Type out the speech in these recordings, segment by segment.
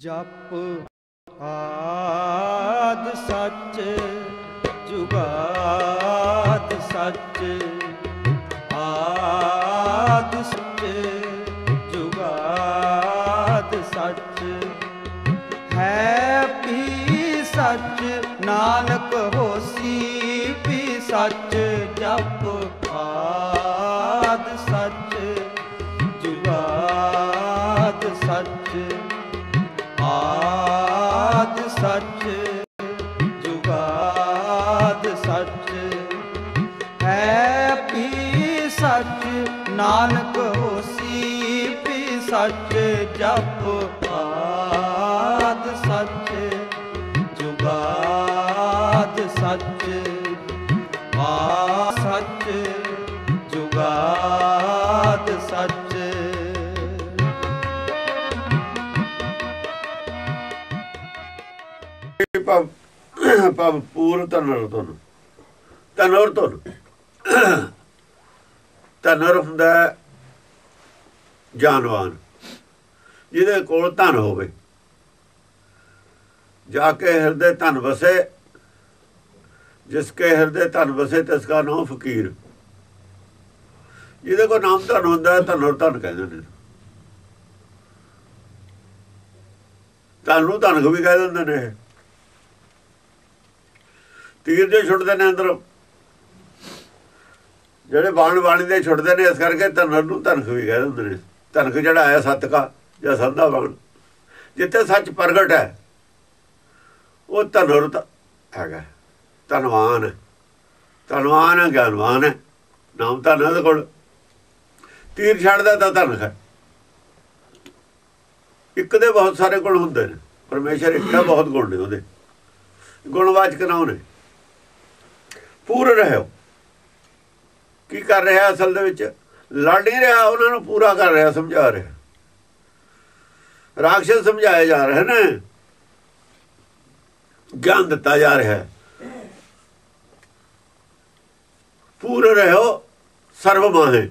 ਜਪ ਆਦ ਸੱਚ, ਜੁਗਾਦ ਸੱਚ, ਆਦ ਸੱਚ, ਜੁਗਾਦ ਸੱਚ। ਹੈ ਵੀ ਸੱਚ, ਨਾਨਕ ਹੋਸੀ ਵੀ ਸੱਚ, ਜਪ ਆਦ ਸੱਚ, ਜੁਗਾਦ ਸੱਚ। ਆਦ ਸੱਚ ਜੁਗਾਦ ਸੱਚ ਹੈ ਪੀ ਸੱਚ ਨਾਨਕ ਭਵ ਪੂਰ ਤਨਰ ਤੁਨ ਤਨਰ ਤੁਨ ਤਨਰ ਹੁੰਦਾ ਜਾਨਵਾਨ। ਜਿਹਦੇ ਕੋਲ ਧਨ ਹੋਵੇ। ਜਾ ਕੇ ਹਿਰਦੇ ਧਨ ਵਸੇ। ਜਿਸ ਕੇ ਹਿਰਦੇ ਧਨ ਵਸੇ, ਤਿਸ ਕਾ ਨਾਮ ਫਕੀਰ। ਜਿਹਦੇ ਕੋਲ ਨਾਮ ਧਨ ਹੁੰਦਾ ਹੈ ਧਨਰ ਧਨ ਕਹਿੰਦੇ ਨੇ। ਧਨ ਨੂੰ ਧਨ ਵੀ ਕਹਿ ਦਿੰਦੇ ਨੇ ਇਹ। ਤੀਰ ਜੇ ਛੁੱਟਦੇ ਨੇ ਅੰਦਰ। ਜਿਹੜੇ ਬਾਣ ਬਾਣੀ ਦੇ ਛੁੱਟਦੇ ਨੇ, ਇਸ ਕਰਕੇ ਧਨਰ ਨੂੰ ਧਨਖ ਵੀ ਕਹਿ ਦਿੰਦੇ ਨੇ। ਧਨਖ ਜਿਹੜਾ ਆਇਆ ਸਤਕਾ ਜਾਂ ਸੰਧਾ ਬਾਣ ਜਿੱਥੇ ਸੱਚ ਪ੍ਰਗਟ ਹੈ, ਉਹ ਧਨੁਰ ਹੈਗਾ ਧਨਵਾਨ ਹੈ। ਧਨਵਾਨ ਹੈ, ਗਿਆਨਵਾਨ ਹੈ। ਨਾਮ ਤਾਂ ਨਾ ਕੋਲ। ਤੀਰ ਛੱਡਦਾ ਤਾਂ ਧਨਖ ਹੈ। ਇੱਕ ਦੇ ਬਹੁਤ ਸਾਰੇ ਗੁਣ ਹੁੰਦੇ ਨੇ। ਪਰਮੇਸ਼ਰ ਇੱਕ ਦਾ ਬਹੁਤ ਗੁਣ ਨੇ ਉਹਦੇ। ਗੁਣਵਾਚਕ ਨਾਮ ਨੇ। ਪੂਰ ਰਹੋ ਕੀ ਕਰ ਰਿਹਾ ਅਸਲ ਦੇ ਵਿੱਚ? ਲੜ ਨਹੀਂ ਰਿਹਾ, ਉਹਨਾਂ ਨੂੰ ਪੂਰਾ ਕਰ ਰਿਹਾ, ਸਮਝਾ ਰਿਹਾ। ਰਾਖਸ਼ ਸਮਝਾਇਆ ਜਾ ਰਿਹਾ ਨਾ। ਗਿਆਨ ਦਿੱਤਾ ਜਾ ਰਿਹਾ। ਹੈ ਪੂਰ ਰਹੋ ਸਰਵ ਮਾਹੇ।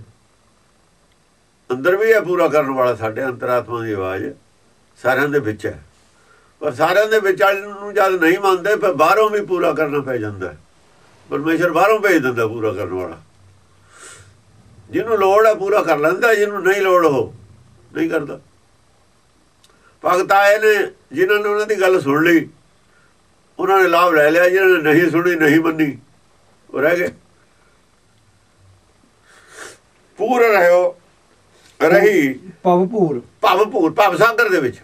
ਅੰਦਰ ਵੀ ਹੈ ਪੂਰਾ ਕਰਨ ਵਾਲਾ ਸਾਡੇ ਅੰਤਰਾਤਮਾ ਦੀ ਆਵਾਜ਼ ਸਾਰਿਆਂ ਦੇ ਵਿੱਚ ਹੈ। ਪਰ ਸਾਰਿਆਂ ਦੇ ਵਿੱਚ ਵਾਲੇ ਨੂੰ ਜਦ ਨਹੀਂ ਮੰਨਦੇ, ਫਿਰ ਬਾਹਰੋਂ ਵੀ ਪੂਰਾ ਕਰਨਾ ਪੈ ਜਾਂਦਾ ਹੈ। ਪਰਮੇਸ਼ਰ ਬਾਹਰੋਂ ਭੇਜ ਦਿੰਦਾ ਪੂਰਾ ਕਰਨ ਵਾਲਾ। ਜਿਹਨੂੰ ਲੋੜ ਹੈ ਪੂਰਾ ਕਰ ਲੈਂਦਾ ਜਿਹਨੂੰ ਨਹੀਂ ਲੋੜ ਉਹ ਨਹੀਂ ਕਰਦਾ। ਭਗਤ ਆਏ ਨੇ ਜਿਨ੍ਹਾਂ ਨੇ ਉਹਨਾਂ ਦੀ ਗੱਲ ਸੁਣ ਲਈ ਉਹਨਾਂ ਨੇ ਲਾਭ ਲੈ ਲਿਆ ਜਿਨ੍ਹਾਂ ਨੇ ਨਹੀਂ ਸੁਣੀ ਨਹੀਂ ਮੰਨੀ ਉਹ ਰਹਿ ਗਏ। ਪੂਰ ਰਹਿਓ ਰਹੀ। ਭਵਪੂਰ। ਭਵ ਭੂਰ ਭਵ ਸਾਗਰ ਦੇ ਵਿੱਚ।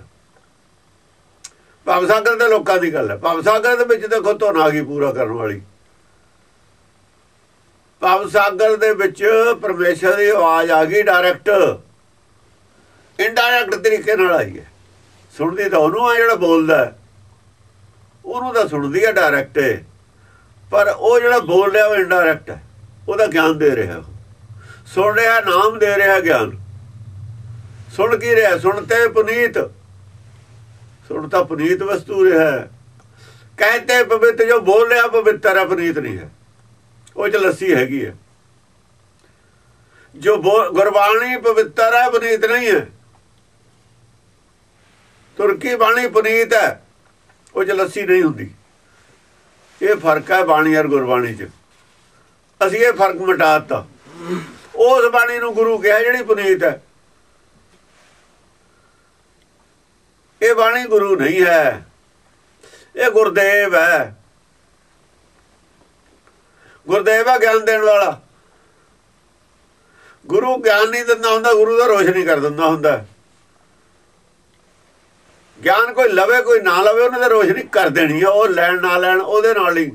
ਭਵ ਸਾਗਰ ਦੇ ਲੋਕਾਂ ਦੀ ਗੱਲ ਹੈ। ਭਵ ਸਾਗਰ ਦੇ ਵਿੱਚ ਦੇਖੋ ਧੁਨ ਆ ਗਈ ਪੂਰਾ ਕਰਨ ਵਾਲੀ। ਭਵ ਸਾਗਰ ਦੇ ਵਿੱਚ ਪਰਮੇਸ਼ਰ ਦੀ ਆਵਾਜ਼ ਆ ਗਈ ਡਾਇਰੈਕਟ ਇਨਡਾਇਰੈਕਟ ਤਰੀਕੇ ਨਾਲ ਆਈ ਹੈ। ਸੁਣਦੀ ਤਾਂ ਉਹਨੂੰ ਆ ਜਿਹੜਾ ਬੋਲਦਾ ਉਹਨੂੰ ਤਾਂ ਸੁਣਦੀ ਹੈ ਡਾਇਰੈਕਟ ਪਰ ਉਹ ਜਿਹੜਾ ਬੋਲ ਰਿਹਾ ਉਹ ਇਨਡਾਇਰੈਕਟ ਹੈ। ਉਹਦਾ ਗਿਆਨ ਦੇ ਰਿਹਾ ਉਹ। ਸੁਣ ਰਿਹਾ, ਨਾਮ ਦੇ ਰਿਹਾ ਗਿਆਨ। ਸੁਣ ਕੀ ਰਿਹਾ? ਸੁਣ ਤੇ ਪੁਨੀਤ। ਸੁਣ ਤਾਂ ਪੁਨੀਤ ਵਸਤੂ ਰਿਹਾ ਹੈ। ਕਹਤੇ ਪਵਿੱਤ ਜੋ ਬੋਲ ਰਿਹਾ, ਪਵਿੱਤਰ ਹੈ, ਪੁਨੀਤ ਨਹੀਂ ਹੈ। ਉਹ ਚ ਲੱਸੀ ਹੈਗੀ ਹੈ ਜੋ ਗੁਰਬਾਣੀ ਪਵਿੱਤਰ ਹੈ, ਪੁਨੀਤ ਨਹੀਂ ਹੈ। ਤੁਰਕੀ ਬਾਣੀ ਪੁਨੀਤ ਹੈ, ਉਹ ਚ ਲੱਸੀ ਨਹੀਂ ਹੁੰਦੀ। ਇਹ ਫ਼ਰਕ ਹੈ ਬਾਣੀ ਔਰ ਗੁਰਬਾਣੀ ਚ। ਅਸੀਂ ਇਹ ਫ਼ਰਕ ਮਿਟਾਤਾ ਉਸ ਬਾਣੀ ਨੂੰ ਗੁਰੂ ਕਿਹਾ ਜਿਹੜੀ ਪੁਨੀਤ ਹੈ। ਇਹ ਬਾਣੀ ਗੁਰੂ ਨਹੀਂ ਹੈ। ਇਹ ਗੁਰਦੇਵ ਹੈ। ਗੁਰਦੇਵ ਹੈ ਗਿਆਨ ਦੇਣ ਵਾਲਾ। ਗੁਰੂ ਗਿਆਨ ਨਹੀਂ ਦਿੰਦਾ ਹੁੰਦਾ, ਗੁਰੂ ਦਾ ਰੋਸ਼ਨੀ ਕਰ ਦਿੰਦਾ ਹੁੰਦਾ। ਗਿਆਨ ਕੋਈ ਲਵੇ, ਕੋਈ ਨਾ ਲਵੇ, ਉਹਨੇ ਤਾਂ ਰੋਸ਼ਨੀ ਕਰ ਦੇਣੀ ਹੈ ਉਹ ਲੈਣ, ਨਾ ਲੈਣ, ਉਹਦੇ ਨਾਲ ਹੀ।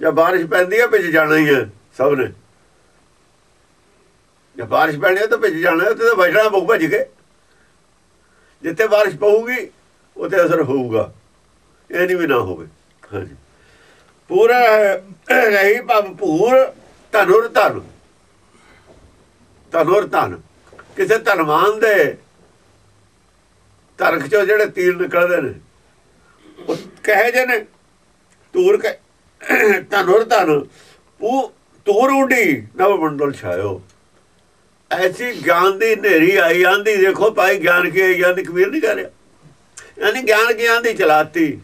ਜਾਂ ਬਾਰਿਸ਼ ਪੈਂਦੀ ਹੈ ਭਿੱਜ ਜਾਣਾ ਹੀ ਹੈ ਸਭ ਨੇ। ਜੇ ਬਾਰਿਸ਼ ਪੈਣੀ ਹੈ ਤਾਂ ਭਿੱਜ ਜਾਣਾ ਉੱਥੇ ਤਾਂ ਬੈਠਣਾ ਪਊ, ਭੱਜ ਕੇ। ਜਿੱਥੇ ਬਾਰਿਸ਼ ਪਊਗੀ, ਉੱਥੇ ਅਸਰ ਹੋਊਗਾ। ਇਹ ਨਹੀਂ ਵੀ ਨਾ ਹੋਵੇ। ਹਾਂਜੀ। ਪੂਰਾ ਰਹੀ ਭਵ ਭੂਰ ਧਨੁਰ ਧਨ। ਧਨੁਰ ਧਨ। ਕਿਸੇ ਧਨਵਾਨ ਦੇ ਧਰਖ ਚੋਂ ਜਿਹੜੇ ਤੀਰ ਨਿਕਲਦੇ ਨੇ, ਉਹ ਕਹੇ ਜੇ ਨੇ ਤੂਰ ਕੇ ਧਨੁਰ ਧਨ। ਪੂ ਤੂਰ ਉਡੀ ਨਵ ਮੰਡਲ ਛਾਇਓ। ਐਸੀ ਗਿਆਨ ਦੀ ਹਨੇਰੀ ਆਈ, ਆਂਦੀ ਦੇਖੋ ਭਾਈ ਗਿਆਨ ਕੀ ਆਈ ਆਂਦੀ ਕਬੀਰ ਨਹੀਂ ਕਰ ਰਿਹਾ। ਯਾਨੀ ਗਿਆਨ ਗਿਆਨ ਦੀ ਚਲਾਤੀ।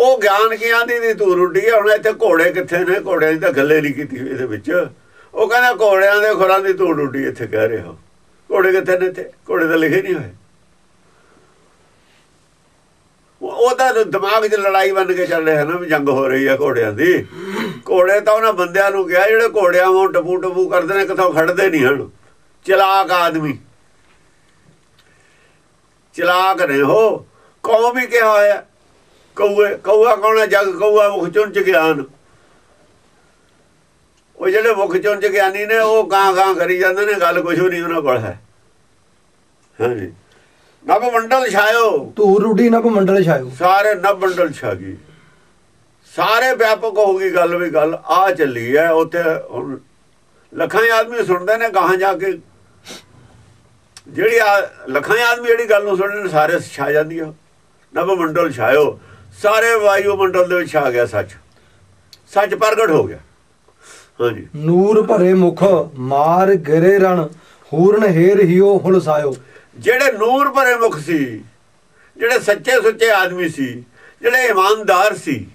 ਉਹ ਗਿਆਨ ਕੀ ਆਂਦੀ ਦੀ ਤੂੰ ਰੁੱਡੀ ਹੈ ਹੁਣ ਇੱਥੇ ਘੋੜੇ ਕਿੱਥੇ ਨੇ? ਘੋੜਿਆਂ ਦੀ ਤਾਂ ਗੱਲੇ ਨਹੀਂ ਕੀਤੀ ਇਹਦੇ ਵਿੱਚ। ਉਹ ਕਹਿੰਦਾ ਘੋੜਿਆਂ ਦੇ ਖੁਰਾਂ ਦੀ ਤੂੰ ਰੁੱਡੀ ਇੱਥੇ ਕਹਿ ਰਿਹਾ ਘੋੜੇ ਕਿੱਥੇ ਨੇ ਇੱਥੇ? ਘੋੜੇ ਤਾਂ ਲਿਖੇ ਨਹੀਂ ਹੋਏ। ਉਹ- ਉਹਦਾ ਦਿਮਾਗ 'ਚ ਲੜਾਈ ਬਣ ਕੇ ਚੱਲ ਰਿਹਾ ਨਾ ਵੀ ਜੰਗ ਹੋ ਰਹੀ ਹੈ ਘੋੜਿਆਂ ਦੀ। ਘੋੜੇ ਤਾਂ ਉਹਨਾਂ ਬੰਦਿਆਂ ਨੂੰ ਕਿਹਾ, ਜਿਹੜੇ ਘੋੜਿਆਂ ਵਾਂਗ ਟਪੂ ਟਪੂ ਕਰਦੇ ਨੇ ਕਿਥੋਂ ਖੜਦੇ ਨਹੀਂ ਹਨ। ਚਲਾਕ ਆਦਮੀ। ਚਲਾਕ ਨੇ ਹੋ ਕੌਮ ਵੀ ਕਿਹਾ ਹੋਇਆ। ਕਊਏ ਕਊਆ ਕੌਣ ਹੈ? ਜਗ ਕਊਆ ਮੁਖ ਚੁੰਚ ਗਿਆਨ। ਉਹ ਜਿਹੜੇ ਮੁਖ ਚੁੰਚ ਗਿਆਨੀ ਨੇ ਉਹ ਗਾਂ ਗਾਂ ਕਰੀ ਜਾਂਦੇ ਨੇ ਗੱਲ ਕੁਝ ਵੀ ਨਹੀਂ ਉਹਨਾਂ ਕੋਲ ਹੈ। ਹਾਂਜੀ। ਨਭ ਮੰਡਲ ਛਾਇਓ। ਧੂਰ ਰੁਡੀ ਨਭ ਮੰਡਲ ਛਾਇਓ। ਸਾਰੇ ਨਭ ਮੰਡਲ ਛਾ ਗਈ। ਸਾਰੇ ਵਿਆਪਕ ਹੋ ਗਈ ਗੱਲ ਵੀ ਗੱਲ ਆ ਚੱਲੀ ਹੈ ਉੱਥੇ ਲੱਖਾਂ ਆਦਮੀ ਸੁਣਦੇ ਨੇ ਗਾਹਾਂ ਜਾ ਕੇ। ਜਿਹੜੀ ਲੱਖਾਂ ਆਦਮੀ ਜਿਹੜੀ ਗੱਲ ਨੂੰ ਸੁਣਦੇ ਨੇ ਸਾਰੇ ਛਾ ਜਾਂਦੀ ਆ। ਨਭ ਮੰਡਲ ਛਾਇਓ। ਸਾਰੇ ਵਾਯੂ ਮੰਡਲ ਦੇ ਵਿੱਚ ਛਾ ਗਿਆ ਸੱਚ। ਸੱਚ ਪ੍ਰਗਟ ਹੋ ਗਿਆ। ਹਾਂਜੀ। ਨੂਰ ਭਰੇ ਮੁਖ ਮਾਰ ਗਰੇ ਰਣ ਹੂਰਨ ਹੇਰ ਹਿਓ ਹੁਲਸਾਇਓ। ਜਿਹੜੇ ਨੂਰ ਭਰੇ ਮੁਖ ਸੀ ਜਿਹੜੇ ਸੱਚੇ ਸੁੱਚੇ ਆਦਮੀ ਸੀ ਜਿਹੜੇ ਇਮਾਨਦਾਰ ਸੀ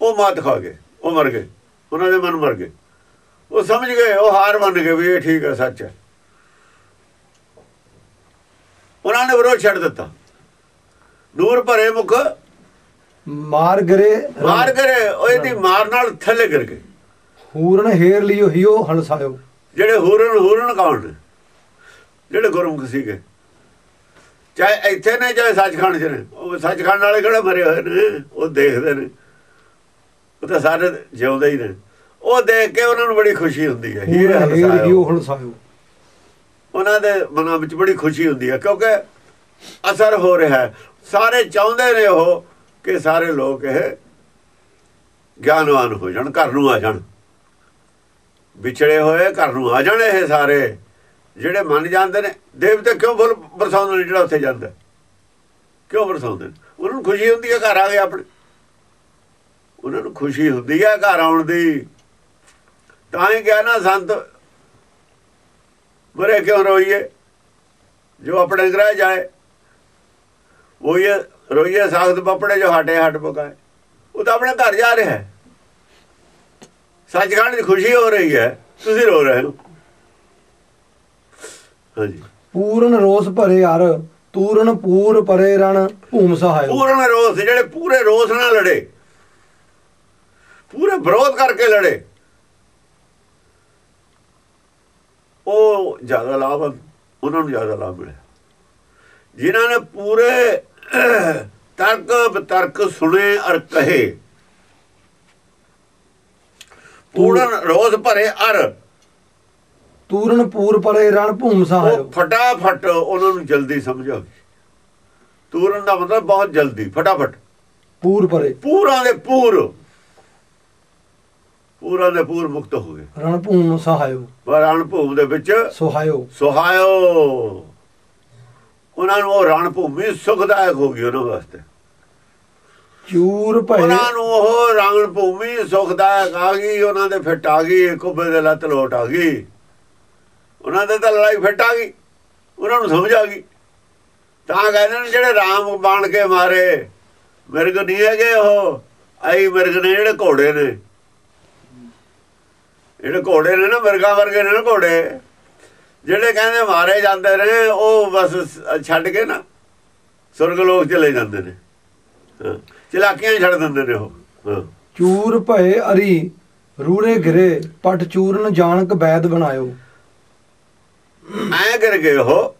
ਉਹ ਮਾਤ ਖਾ ਗਏ ਉਹ ਮਰ ਗਏ ਉਹਨਾਂ ਦੇ ਮਨ ਮਰ ਗਏ। ਉਹ ਸਮਝ ਗਏ ਉਹ ਹਾਰ ਮੰਨ ਗਏ ਵੀ ਇਹ ਠੀਕ ਹੈ ਸੱਚ ਹੈ। ਉਹਨਾਂ ਨੇ ਵਿਰੋਧ ਛੱਡ ਦਿੱਤਾ। ਨੂਰ ਭਰੇ ਮੁਖ। ਮਾਰ ਗਰੇ ਮਾਰ ਗਏ ਉਹ ਇਹਦੀ ਮਾਰ ਨਾਲ ਥੱਲੇ ਗਿਰ ਗਏ। ਹੂਰਨ ਹੇਰ ਲਿਓ ਹਿਓ ਹਲਸਾਇਓ ਜਿਹੜੇ ਹੂਰਨ ਹੂਰਨ ਕੌਣ? ਜਿਹੜੇ ਗੁਰਮੁਖ ਸੀਗੇ। ਚਾਹੇ ਇੱਥੇ ਨੇ ਚਾਹੇ ਸੱਚਖੰਡ 'ਚ ਨੇ। ਉਹ ਸੱਚਖੰਡ ਵਾਲੇ ਕਿਹੜੇ ਮਰੇ ਹੋਏ ਨੇ? ਉਹ ਦੇਖਦੇ ਨੇ। ਉਹ ਤਾਂ ਸਾਰੇ ਜਿਉਂਦੇ ਹੀ ਨੇ। ਉਹ ਦੇਖ ਕੇ ਉਹਨਾਂ ਨੂੰ ਬੜੀ ਖੁਸ਼ੀ ਹੁੰਦੀ ਹੈ। ਹੀਰ। ਹਿਓ ਹਲਸਾਇਓ ਉਹਨਾਂ ਦੇ ਮਨਾਂ ਵਿੱਚ ਬੜੀ ਖੁਸ਼ੀ ਹੁੰਦੀ ਹੈ ਕਿਉਂਕਿ ਅਸਰ ਹੋ ਰਿਹਾ ਹੈ। ਸਾਰੇ ਚਾਹੁੰਦੇ ਨੇ ਉਹ ਕਿ ਸਾਰੇ ਲੋਕ ਇਹ ਗਿਆਨਵਾਨ ਹੋ ਜਾਣ, ਘਰ ਨੂੰ ਆ ਜਾਣ। ਵਿਛੜੇ ਹੋਏ ਘਰ ਨੂੰ ਆ ਜਾਣ ਇਹ ਸਾਰੇ। ਜਿਹੜੇ ਮੰਨ ਜਾਂਦੇ ਨੇ ਦੇਵਤੇ ਕਿਉਂ ਫੁੱਲ ਬਰਸਾਉਂਦੇ ਨੇ ਜਿਹੜਾ ਉੱਥੇ ਜਾਂਦਾ? ਕਿਉਂ ਬਰਸਾਉਂਦੇ ਨੇ? ਉਹਨਾਂ ਨੂੰ ਖੁਸ਼ੀ ਹੁੰਦੀ ਹੈ ਘਰ ਆ ਗਏ ਆਪਣੇ। ਉਹਨਾਂ ਨੂੰ ਖੁਸ਼ੀ ਹੁੰਦੀ ਹੈ ਘਰ ਆਉਣ ਦੀ। ਤਾਂ ਹੀ ਕਿਹਾ ਨਾ ਸੰਤ, ਮਰੇ ਕਿਉਂ ਰੋਈਏ? ਜੋ ਆਪਣੇ ਗ੍ਰਹਿ ਜਾਏ ਉਹ ਰੋਈਏ ਸਾਖਤ ਪਪੜੇ ਜੋ ਹਟੇ ਹਟ ਪਕਾਏ। ਉਹ ਤਾਂ ਆਪਣੇ ਘਰ ਜਾ ਰਿਹਾ ਹੈ। ਸੱਚਖੰਡ ਦੀ ਖੁਸ਼ੀ ਹੋ ਰਹੀ ਹੈ ਤੁਸੀਂ ਰੋ ਰਹੇ ਹੋ। ਹਾਂਜੀ। ਪੂਰਨ ਰੋਸ ਭਰੇ ਹਰ ਤੂਰਨ ਪੂਰ ਪਰੇ ਰਣ ਭੂਮ ਸਹਾਇਓ। ਪੂਰਨ ਰੋਸ ਜਿਹੜੇ ਪੂਰੇ ਰੋਸ ਨਾਲ ਲੜੇ ਪੂਰੇ ਵਿਰੋਧ ਕਰਕੇ ਲੜੇ ਉਹ ਜ਼ਿਆਦਾ ਲਾਭ ਉਹਨਾਂ ਨੂੰ ਜ਼ਿਆਦਾ ਲਾਭ ਮਿਲਿਆ। ਜਿਨ੍ਹਾਂ ਨੇ ਪੂਰੇ ਤਰਕ ਬਤਰਕ ਸੁਣੇ ਅਰ ਕਹੇ। ਪੂਰਨ ਰੋਸ ਭਰੇ ਅਰ। ਤੂਰਨ ਪੂਰ ਪਰੇ ਰਣ ਭੂਮ ਸਹਾਇਓ। ਫਟਾਫਟ ਉਹਨਾਂ ਨੂੰ ਜਲਦੀ ਸਮਝ। ਆ ਗਈ ਤੂਰਨ ਦਾ ਮਤਲਬ ਬਹੁਤ ਜਲਦੀ ਫਟਾਫਟ। ਪੂਰ ਪਰੇ ਪੂਰਾ ਦੇ ਪੂਰ। ਪੂਰਾ ਦੇ ਪੂਰ ਮੁਕਤ ਹੋ ਗਏ। ਰਣ ਭੂਮ ਸਹਾਇਓ। ਪਰ ਰਣ ਭੂਮ ਦੇ ਵਿੱਚ ਸੁਹਾਇਓ। ਸੁਹਾਇਓ। ਉਹਨਾਂ ਨੂੰ ਉਹ ਰਣ ਭੂਮੀ ਸੁਖਦਾਇਕ ਹੋ ਗਈ ਉਹਨਾਂ ਵਾਸਤੇ। ਚੂਰ ਭਏ। ਉਹਨਾਂ ਨੂੰ ਉਹ ਰਣ ਭੂਮੀ ਸੁਖਦਾਇਕ ਆ ਗਈ ਉਹਨਾਂ ਦੇ ਫਿੱਟ ਆ ਗਈ ਕੁੱਬੇ ਦੇ ਲੱਤ ਲੋਟ ਆ ਗਈ। ਉਹਨਾਂ ਦੇ ਤਾਂ ਲੜਾਈ ਫਿੱਟ ਆ ਗਈ ਉਹਨਾਂ ਨੂੰ ਸਮਝ ਆ ਗਈ। ਤਾਂ ਕਹਿੰਦੇ ਨੇ ਜਿਹੜੇ ਰਾਮ ਬਣ ਕੇ ਮਾਰੇ ਮਿਰਗ ਨਹੀਂ ਹੈਗੇ ਉਹ ਆਈ ਮਿਰਗ ਨੇ ਜਿਹੜੇ ਘੋੜੇ ਨੇ। ਜਿਹੜੇ ਘੋੜੇ ਨੇ ਨਾ ਮਿਰਗਾਂ ਵਰਗੇ ਨੇ ਨਾ ਘੋੜੇ। ਜਿਹੜੇ ਕਹਿੰਦੇ ਮਾਰੇ ਜਾਂਦੇ ਨੇ ਉਹ ਬਸ ਛੱਡ ਕੇ ਨਾ ਸੁਰਗ ਲੋਕ ਚਲੇ ਜਾਂਦੇ ਨੇ। ਚਲਾਕੀਆਂ ਛੱਡ ਦਿੰਦੇ ਨੇ ਉਹ। ਚੂਰ ਭਏ ਅਰੀ ਰੂਰੇ ਗਿਰੇ ਪਟ ਚੂਰਨ ਜਾਣਕ ਬੈਦ ਬਣਾਇਓ। ਐ ਕਰ ਗਏ ਉਹ